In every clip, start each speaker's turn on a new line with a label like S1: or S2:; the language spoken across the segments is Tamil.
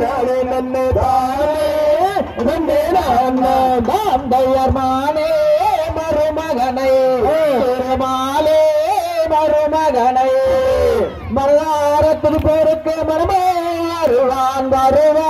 S1: தானே நன்மை தானே நன்னே நான் தாந்தையர் மானே மருமகனை. மாலே மருமகனை. மருதாரத்தில் பொறுக்கு மரமாறுவான் வருவான்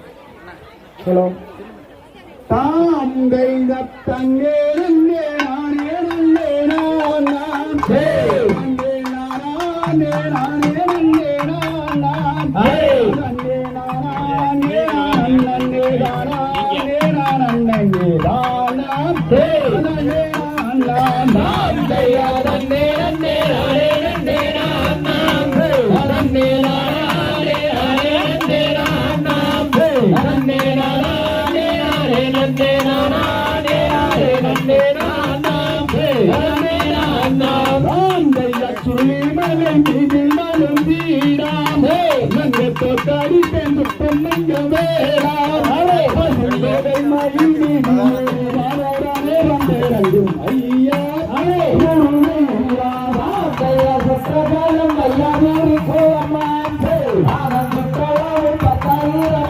S1: ஹலோ தாம்பை தத்தங்கே நன்னே நானே நான் நான்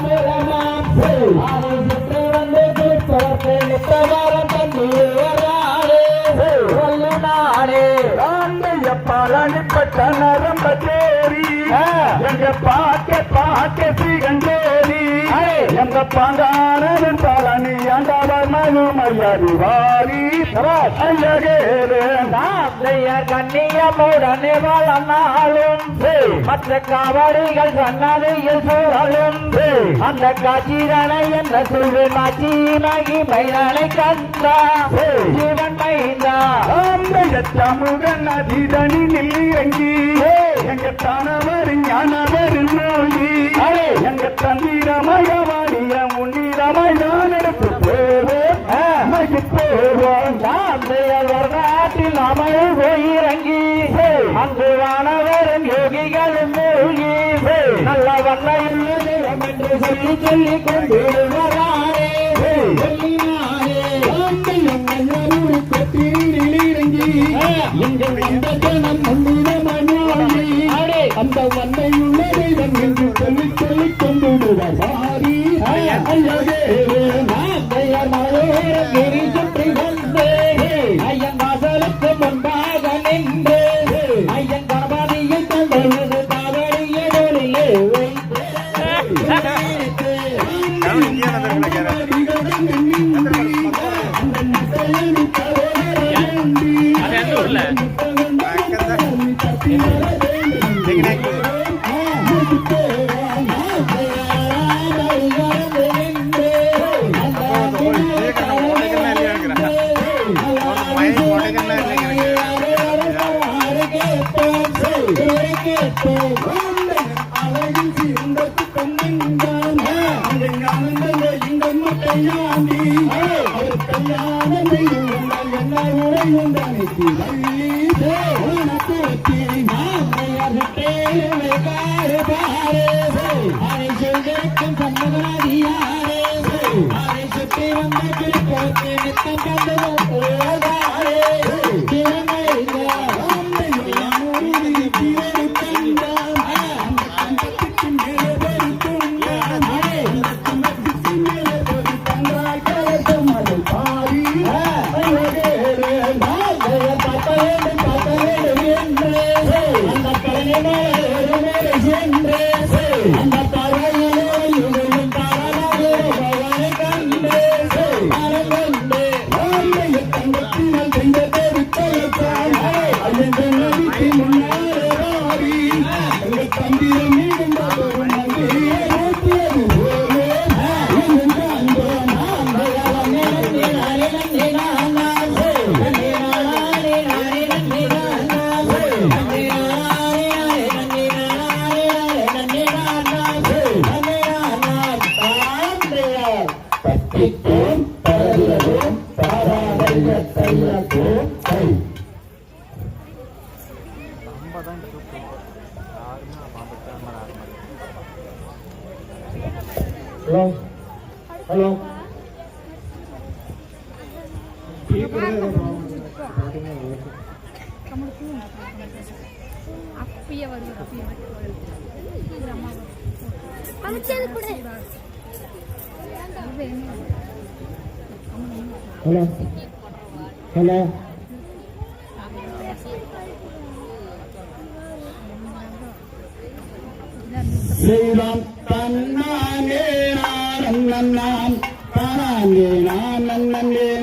S1: மேலமாம் ஹே ஆனந்த வந்து கேட்பவர்க்கு நித்தவாரம் தண்ணீராரே சொல்லுனாரே
S2: பழனிப்பட்ட நரம்ப தேரி எங்க பாக்க பாக்க சிகண்டேரி எங்க பாங்கானவன் பழனி ஆண்டவர் மனு மரியாதை வாரி.
S1: கண்ணியமுடனே வளர்ந்தாலும். மற்ற காவடிகள் சன்னதியில் சூழலும். அந்த காட்சிதனை என்ற சொல்லு மாச்சி மகிமைதனை கண்டா. சிவன் மைந்தா.
S2: சமுகன் அதிதனில் இறங்கி. எங்க தானவர் ஞானவர் நோயி. எங்க தந்திரமயவாடிய முன்னிரமாய் நான் எடுத்து போவோம் போவோம்
S1: நாட்டில் அமல் போயிறங்கி அங்கு வானவரும் யோகிகளும் மூழ்கி. நல்ல தெய்வம் என்று சொல்லி சொல்லி கொண்டு வராரே
S2: எங்கள் வந்த ஜனம் முன்னிடமாய் அந்த வன்மையுள்ள தெய்வம் என்று சொல்லி சொல்லி கொண்டுடுவார்
S1: சுற்றி ஐயன் வாசலுக்கு முன்பாக நின்று
S2: முன்னாடி ஹலோ ஹலோ
S3: அப்பயே வருது அப்பயே வருது அம்மா hello Hello.
S2: Sriram panna nena nana nana nana nana nana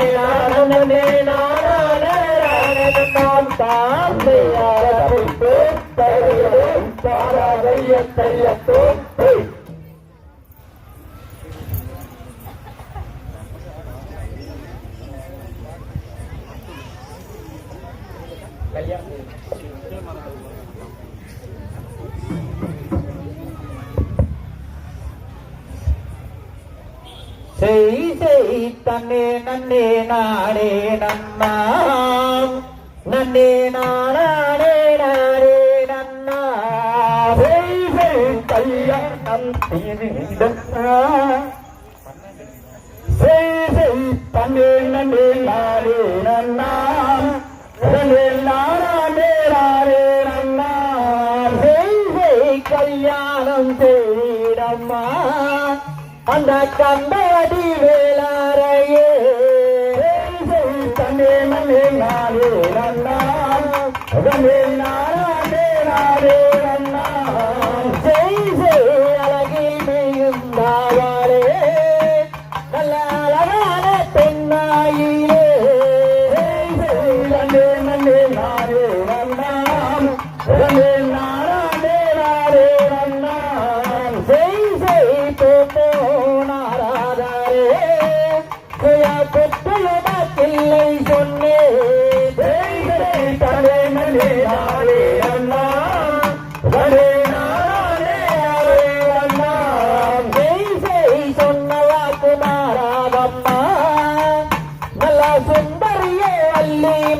S2: Hare Ram ने நன்னாம் நன்னே நானே நானே நன்னா செய்கள் கல்யாணம் செய்திருந்தா செய்கள் தமிழ் நன்னே நானே நன்னாம் நன்னே நானே நானே நன்னா கல்யாணம் செய்திடம்மா அந்த கம்பை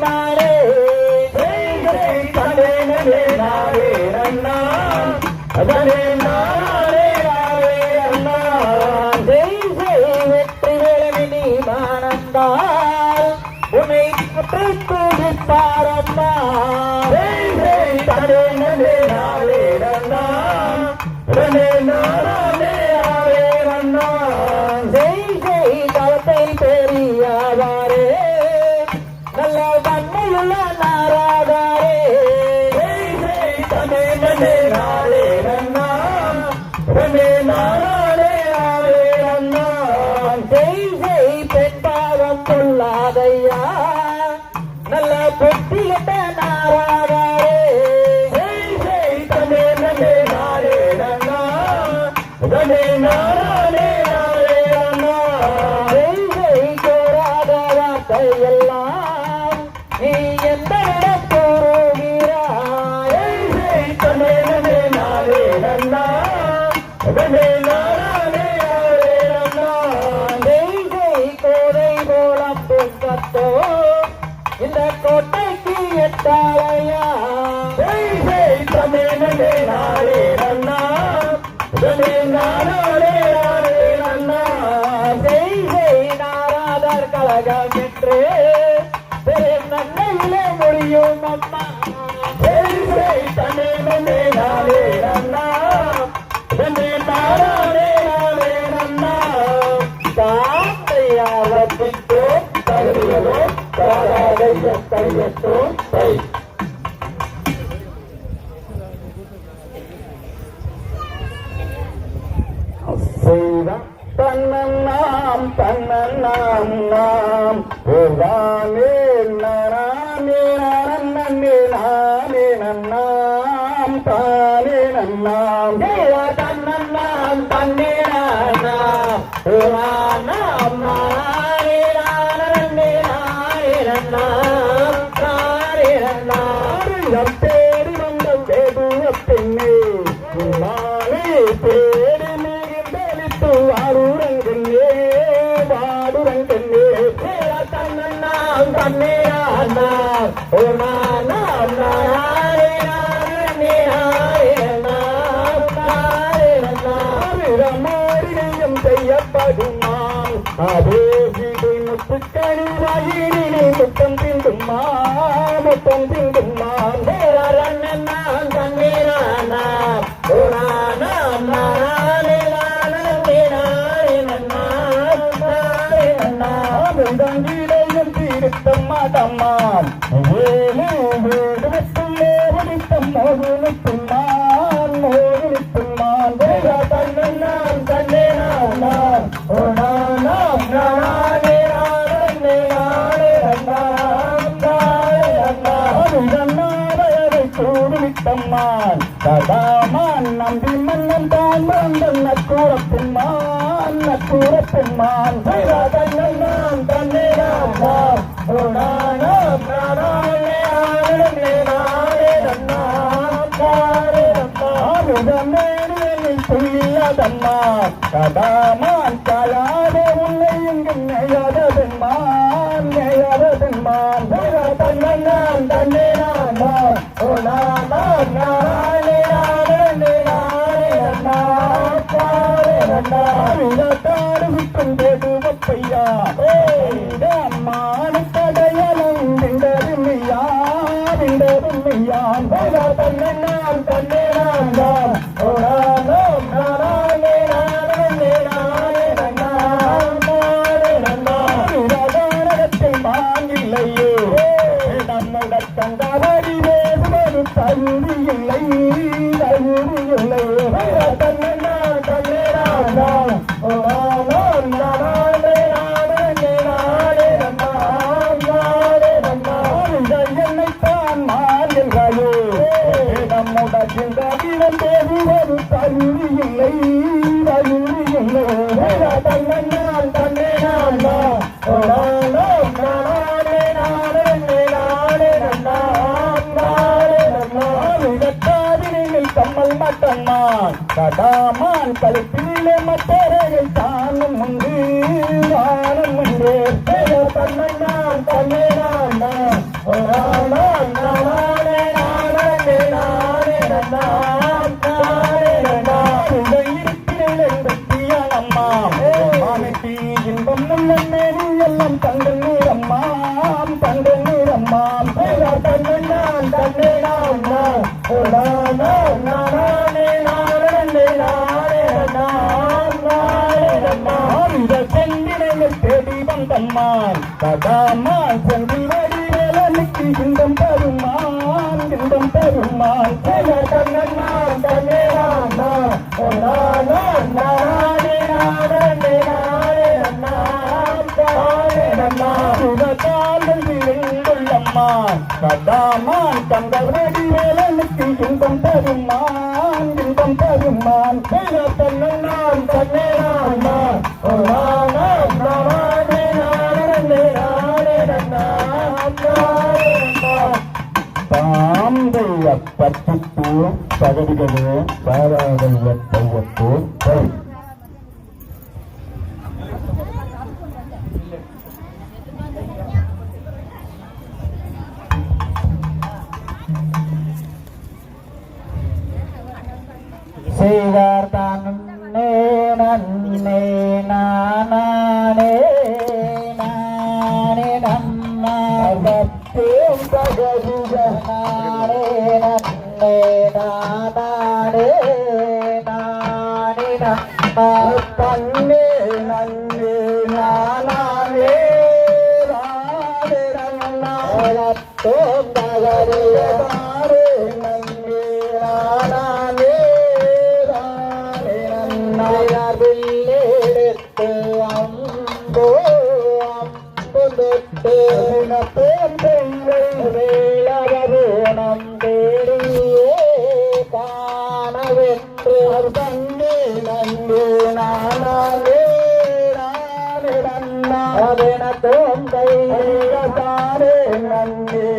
S2: నారే. కడే నారే రన్నా అదనే Amen. இந்த கோட்டைக்கு எட்டாளையா? தெய்வம் தன்னன்னாம் தன்னன்னாம் நாம் போதானே நானே நன்னே நானே நன்னாம் தானே நன்னாம். தன்னன்னாம் தன்னே நானா பாடுறங்கண்ணே பாடுறங்கண்ணே தன்னே நான் கூடுவிட்டம்மான் கதாமான் நம்பி மன்னன் தான் மறந்த கூறப்பெண்மான் கூறப்பெண்மான் துள்ளியதம்மா கதாமான் கலாதே உன்னை இங்கும் நெய்யாததென்மான் நெய்யாததென்மான் தன்னன்னான் தன்னே நான். ஓ நான் நானே தடாமான் பழுப்பிலே மத்தரையை தானும் உண்டு. தானும் உண்டு பெயர் தன்னையான் தன்னையான் நான் நானே நானே நானே நான். தம்மான் ததாமான் செல்வி வடிவேல நிக்கு இன்பம் தருமான் இன்பம் தருமான் கண்ணன்மான் தன்னேரானா ஒன்னானா நானே நானே நானே நானே நன்னா சுககாலம் விழுந்துள்ளம்மான் ததாமான் தங்கள் வடிவேலனுக்கு இன்பம் தருமான் பட்டிப்பு பகடிகளே பாராதைய பையத்து பை ನನ್ನೇ ನನ್ನೇ ನಾ தோந்தை தாரே நன்றி